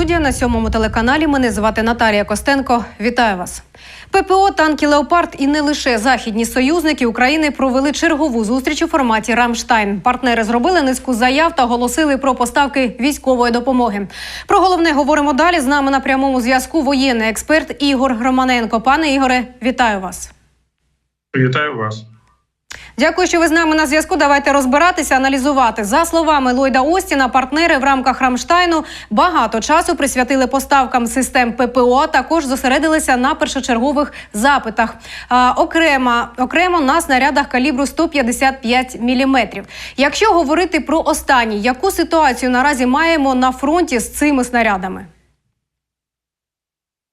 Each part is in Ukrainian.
Студія на сьомому телеканалі. Мене звати Наталія Костенко. Вітаю вас. ППО, танки Леопард і не лише західні союзники України провели чергову зустріч у форматі Рамштайн. Партнери зробили низку заяв та оголосили про поставки військової допомоги. Про головне говоримо далі. З нами на прямому зв'язку воєнний експерт Ігор Романенко. Пане Ігоре, вітаю вас. Вітаю вас. Дякую, що ви з нами на зв'язку. Давайте розбиратися, аналізувати. За словами Ллойда Остіна, партнери в рамках Рамштайну багато часу присвятили поставкам систем ППО. а Також зосередилися на першочергових запитах. А, окремо, окремо на снарядах калібру 155 мм. Якщо говорити про останні, яку ситуацію наразі маємо на фронті з цими снарядами?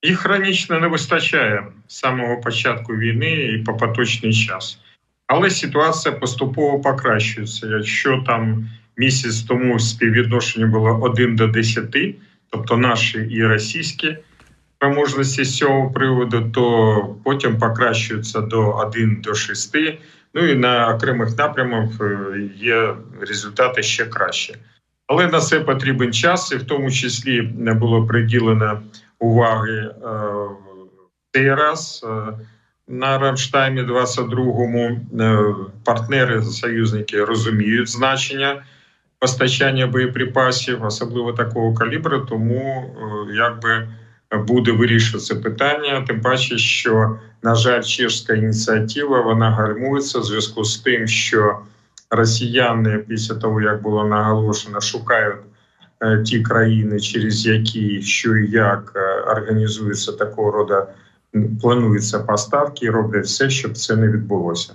Їх хронічно не вистачає з самого початку війни і по поточний час. Але ситуація поступово покращується. Якщо там місяць тому співвідношення було 1 до 10, тобто наші і російські спроможності з цього приводу, то потім покращується до 1 до 6. Ну і на окремих напрямах е, є результати ще краще. Але на це потрібен час, і в тому числі не було приділено уваги е, цей раз. Е, на Рамштаймі 22-му е, партнери союзники розуміють значення постачання боєприпасів, особливо такого калібру. Тому е, якби буде вирішуватися питання. Тим паче, що на жаль, чешська ініціатива вона гальмується в зв'язку з тим, що росіяни після того як було наголошено, шукають. е, Ті країни, через які що і як організується такого роду плануються поставки і роблять все, щоб це не відбулося.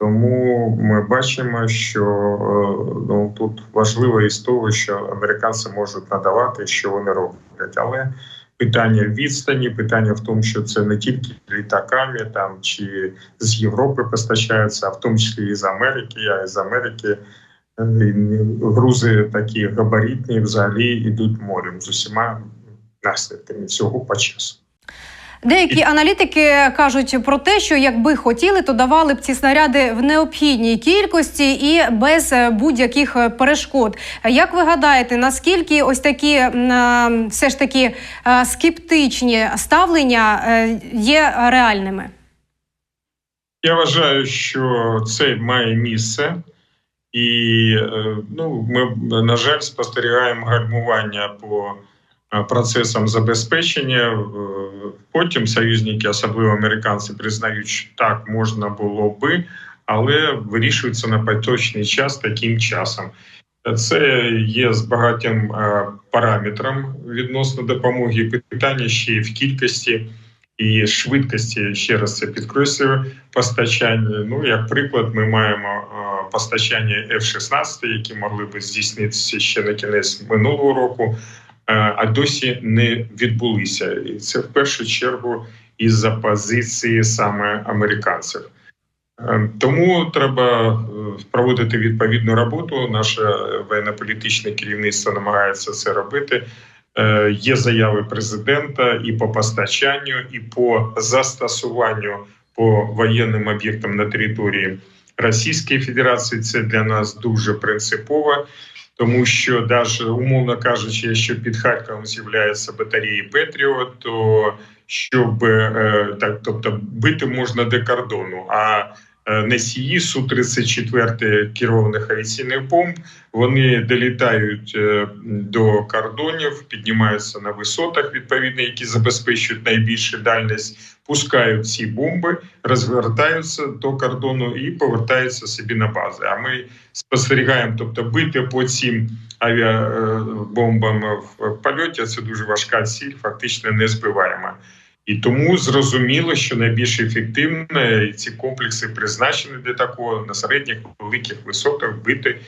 Тому ми бачимо, що е, ну тут важливо із того, що американці можуть надавати, що вони роблять, але питання відстані, питання в тому, що це не тільки літаками там чи з Європи постачається, а в тому числі і з Америки, а і з Америки. е, Грузи такі габаритні взагалі йдуть морем з усіма наслідками цього по часу. Деякі аналітики кажуть про те, що якби хотіли, то давали б ці снаряди в необхідній кількості і без е, будь-яких е, перешкод. Як ви гадаєте, наскільки ось такі е, все ж таки скептичні ставлення є реальними? Я вважаю, що це має місце, і ну, ми, на жаль, спостерігаємо гальмування по процесам забезпечення. Е, Потім союзники, особливо американці, признають, що так можна було би, але вирішується на поточний час таким часом. Це є з багатьом е, параметрам відносно допомоги. Питання ще в кількості і швидкості. Ще раз це підкреслюю постачання. Ну як приклад, ми маємо е, постачання F-16, які могли би здійснитися ще на кінець минулого року, а досі не відбулися. І це в першу чергу із-за позиції саме американців. Е, Тому треба е, проводити відповідну роботу. Наше воєнно-політичне керівництво намагається це робити. Е, Є заяви президента і по постачанню, і по застосуванню по воєнним об'єктам на території Російської Федерації. Це для нас дуже принципово, тому що, навіть умовно кажучи, якщо під Харковом з'являються батареї Петріот, то щоб е, так, тобто бити можна до кордону. А носії су 34 керованих авіаційних бомб вони долітають е, до кордонів, піднімаються на висотах, відповідно, які забезпечують найбільшу дальність, пускають ці бомби, розвертаються до кордону і повертаються собі на бази. А ми спостерігаємо, тобто бити по цим авіабомбам в польоті. Це дуже важка ціль, фактично не збиваємо. І тому зрозуміло, що найбільш ефективно ці комплекси призначені для такого на середніх великих висотах бити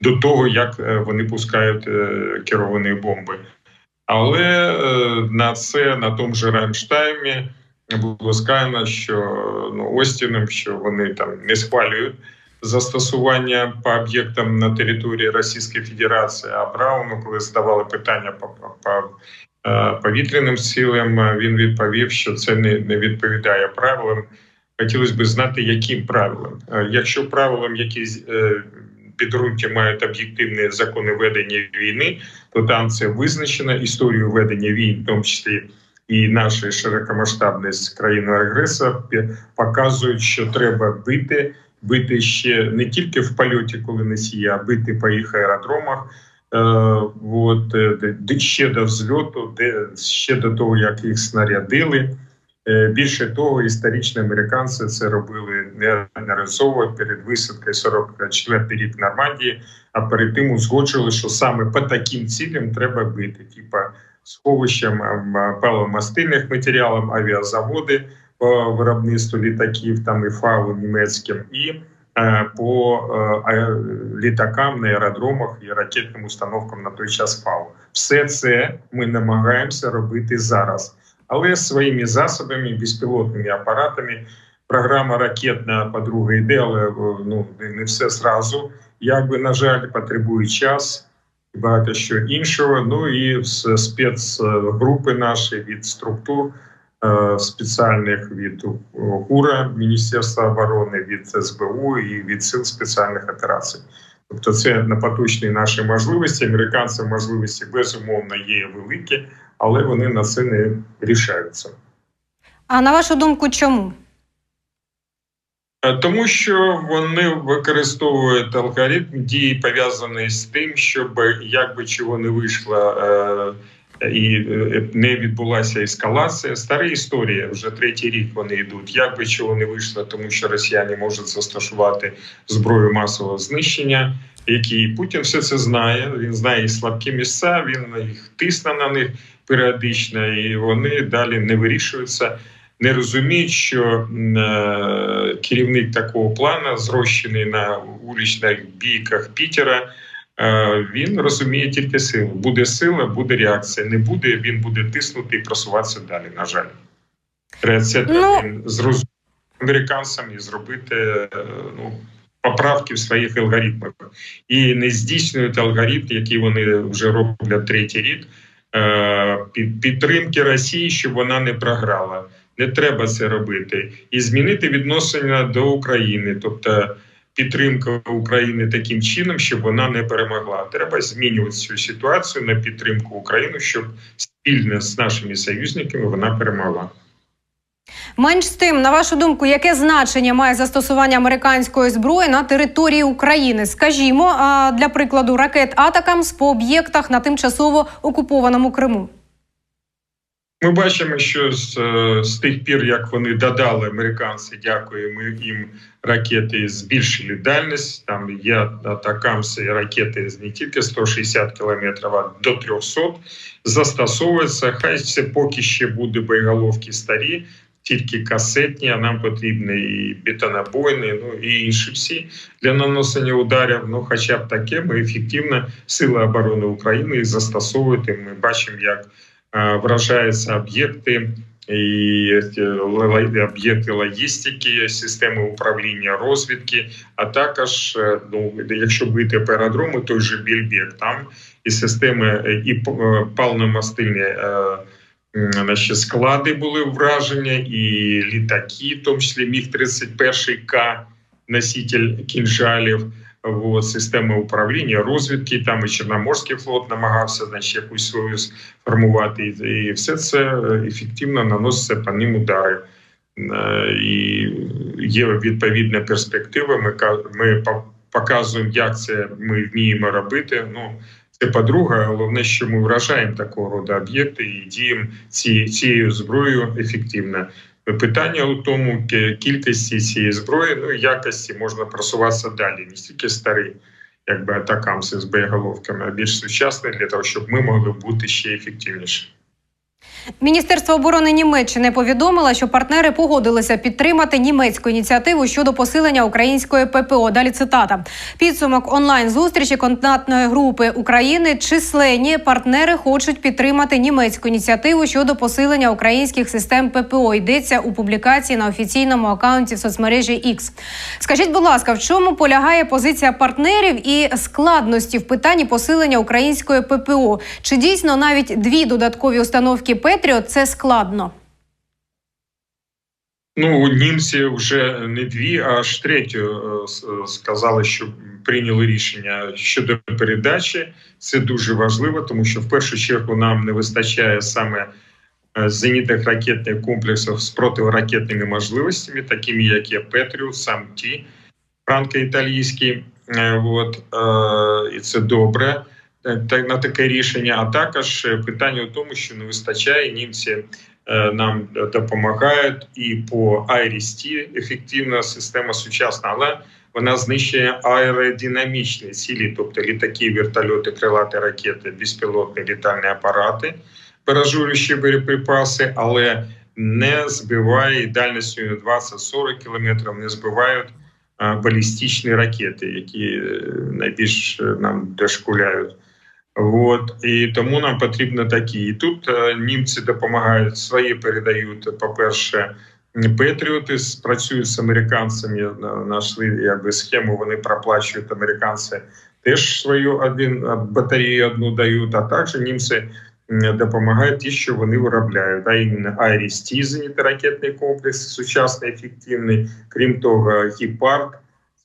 до того, як е, вони пускають е, керовані бомби. Але е, на це на тому же Рамштаймі було сказано, що ну Остіном, що вони там не схвалюють застосування по об'єктам на території Російської Федерації. А Брауну, коли задавали питання по, по, повітряним силам, е, він відповів, що це не, відповідає правилам. Хотілося б знати, яким правилам. Е, Якщо правилам, які е, підґрунті мають об'єктивні закони ведення війни, то там це визначено історію ведення війн, в тому числі і наша широкомасштабність країни агресора показують, що треба бити, бити ще не тільки в польоті, коли носія, а бити по їх аеродромах. Е, от, е, де- ще до взльоту, де ще до того, як їх снарядили. Е, Більше того, історично американці це робили неодноразово перед висадкою 44 рік Нормандії, а перед тим узгоджували, що саме по таким цілям треба бити, типа сховищем ем, паливомастильних матеріалів, авіазаводи по виробництву літаків, там і ФАУ німецьким, і по е, літакам на аеродромах і ракетним установкам на той час ФАУ. Все це ми намагаємося робити зараз але своїми засобами, безпілотними апаратами. Програма ракетна подруга йде, але е, ну не все зразу. Якби на жаль, потребує час і багато що іншого. Ну і спецгрупи наші від структур спеціальних від ГУРа Міністерства оборони, від СБУ і від сил спеціальних операцій. Тобто, це на поточні наші можливості. Американців можливості безумовно є великі, але вони на це не рішаються. А на вашу думку, чому? Е, Тому що вони використовують алгоритм дії пов'язаний з тим, щоб як би чого не вийшло е, і е, не відбулася ескалація. Стара історія вже третій рік вони йдуть. Як би чого не вийшло, тому що росіяни можуть застосувати зброю масового знищення. Які Путін все це знає. Він знає слабкі місця. Він їх тисне на них періодично, і вони далі не вирішуються не розуміють, що е, керівник такого плану, зрощений на вуличних бійках Пітера, він розуміє тільки силу. Буде сила, буде реакція. Не буде, він буде тиснути і просуватися далі. На жаль, Треба це Ну- зрозуміти американцям і зробити е, ну. Поправки в своїх алгоритмах і не здійснюють алгоритм, який вони вже роблять третій рік е, підтримки Росії, щоб вона не програла не треба це робити, і змінити відношення до України, тобто підтримка України таким чином, щоб вона не перемогла. Треба змінювати цю ситуацію на підтримку України, щоб спільно з нашими союзниками вона перемогла. Менш з тим, на вашу думку, яке значення має застосування американської зброї на території України? Скажімо, для прикладу, ракет Атакамс по об'єктах на тимчасово окупованому Криму. Ми бачимо, що з, е, з тих пір, як вони додали американці, дякуємо їм ракети збільшили дальність. Там є атакамси ракети не тільки 160 кілометрів, а до 300 застосовуються. Хай це поки ще буде боєголовки старі, тільки касетні. А нам потрібні і бетонобойні, ну і інші всі для нанесення ударів. Ну, хоча б таке, ми ефективно сили оборони України. І Ми бачимо, як вражаються об'єкти і е, об'єкти логістики, системи управління розвідки, а також е, ну, якщо бити аеродрому, той же Більбек, там і системи і п- паливно-мастильні м, значить, склади були вражені, і літаки, в тому числі міг 31 К, носитель кінжалів. Системи управління, розвідки, там і Чорноморський флот намагався значить, якусь свою формувати, і, все це е, ефективно наноситься по ним удари. Е, І є відповідна перспектива. Ми, ми показуємо, як це ми вміємо робити. Ну, це по-друге, головне, що ми вражаємо такого роду об'єкти і діємо ці, цією зброєю ефективно. Питання у тому кількості цієї зброї, ну і якості можна просуватися далі, не стільки старі, якби атакамси з боєголовками, а більш сучасні для того, щоб ми могли бути ще ефективніші. Міністерство оборони Німеччини повідомило, що партнери погодилися підтримати німецьку ініціативу щодо посилення української ППО. Далі цитата підсумок онлайн зустрічі контактної групи України. Численні партнери хочуть підтримати німецьку ініціативу щодо посилення українських систем ППО. Йдеться у публікації на офіційному акаунті в соцмережі X. Скажіть, будь ласка, в чому полягає позиція партнерів і складності в питанні посилення української ППО? Чи дійсно навіть дві додаткові установки Петріот це складно? Ну, німці вже не дві, аж третю е, е, сказали, що прийняли рішення щодо передачі. Це дуже важливо, тому що в першу чергу нам не вистачає саме е, зенітних ракетних комплексів з протиракетними можливостями, такими як є Петріус, сам ті франко-італійські. От, і це добре на таке рішення. А також е, питання в тому, що не вистачає німці е, нам допомагають і по IRIS-T ефективна система сучасна, але вона знищує аеродинамічні цілі, тобто літаки, вертольоти, крилаті ракети, безпілотні літальні апарати, пережурюючі боєприпаси, але не збиває дальністю 20-40 кілометрів, не збивають е, балістичні ракети, які е, найбільш е, нам дошкуляють. От і тому нам потрібно такі. І тут е, німці допомагають свої передають. По перше, Петріоти працюють з американцями. на- Знайшли якби схему. Вони проплачують американці теж свою один е, батарею одну дають. А також німці допомагають ті, що вони виробляють. А іменно Айріс-Ті, зенітно-ракетний комплекс, сучасний, ефективний. Крім того, Гіпард.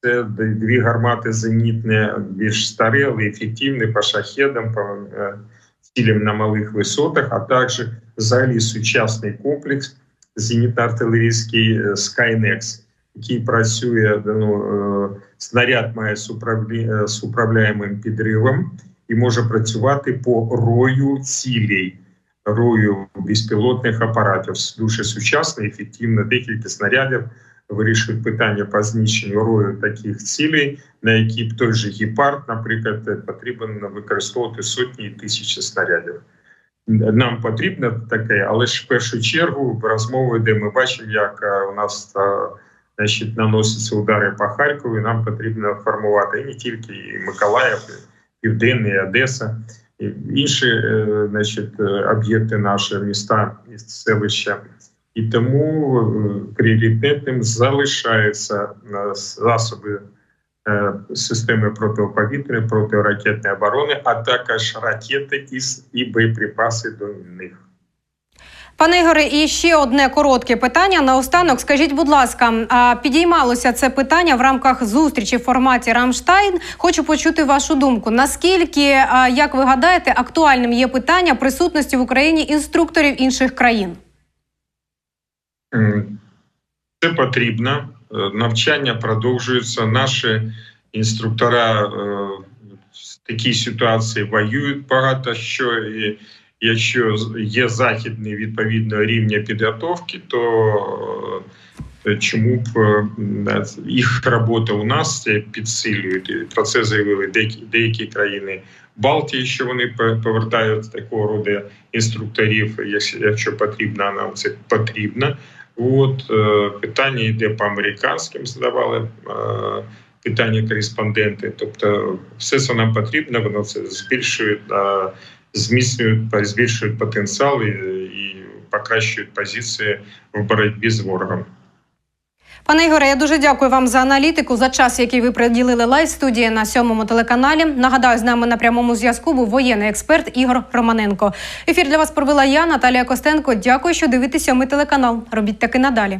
Це дві гармати зенітні, більш старі, але ефективні по шахедам, по е, цілям на малих висотах, а також взагалі сучасний комплекс зенітно-артилерійський е, Skynex, який працює, ну, е, снаряд має з е, управляємим підривом і може працювати по рою цілей, рою безпілотних апаратів. Дуже сучасний, ефективно, декілька снарядів вирішують питання по знищенню рою таких цілей, на які б той же гепард, наприклад, потрібно використовувати сотні і тисячі снарядів. Нам потрібно таке, але ж в першу чергу розмови, де ми бачимо, як е, у нас е, значить, наносяться удари по Харкову. і Нам потрібно формувати і не тільки і Миколаїв, і Південний, і Одеса, і інші е, значить, об'єкти наші міста і селища. І тому е, пріоритетним залишаються е, засоби е, системи протиповітряної, протиракетної оборони, а також ракети і, боєприпаси до них. Пане Ігоре, і ще одне коротке питання. Наостанок, скажіть, будь ласка, а підіймалося це питання в рамках зустрічі в форматі Рамштайн. Хочу почути вашу думку. Наскільки, як ви гадаєте, актуальним є питання присутності в Україні інструкторів інших країн? Це потрібно. Е, Навчання продовжуються. Наші інструктора е, в такій ситуації воюють багато що. І якщо є західний відповідного рівня підготовки, то е, чому б їх робота у нас підсилюють? Про це заявили деякі, деякі країни Балтії, що вони повертають такого роду інструкторів, якщо, потрібно, нам це потрібно. От е, питання йде по американським, задавали е, питання кореспонденти. Тобто, все це нам потрібно, воно це збільшує, зміцнює, збільшує потенціал і, і покращують позиції в боротьбі з ворогом. Пане Ігоре, я дуже дякую вам за аналітику, за час, який ви приділили лайв студії на сьомому телеканалі. Нагадаю, з нами на прямому зв'язку був воєнний експерт Ігор Романенко. Ефір для вас провела я, Наталія Костенко. Дякую, що дивитесь сьомий телеканал. Робіть таки надалі.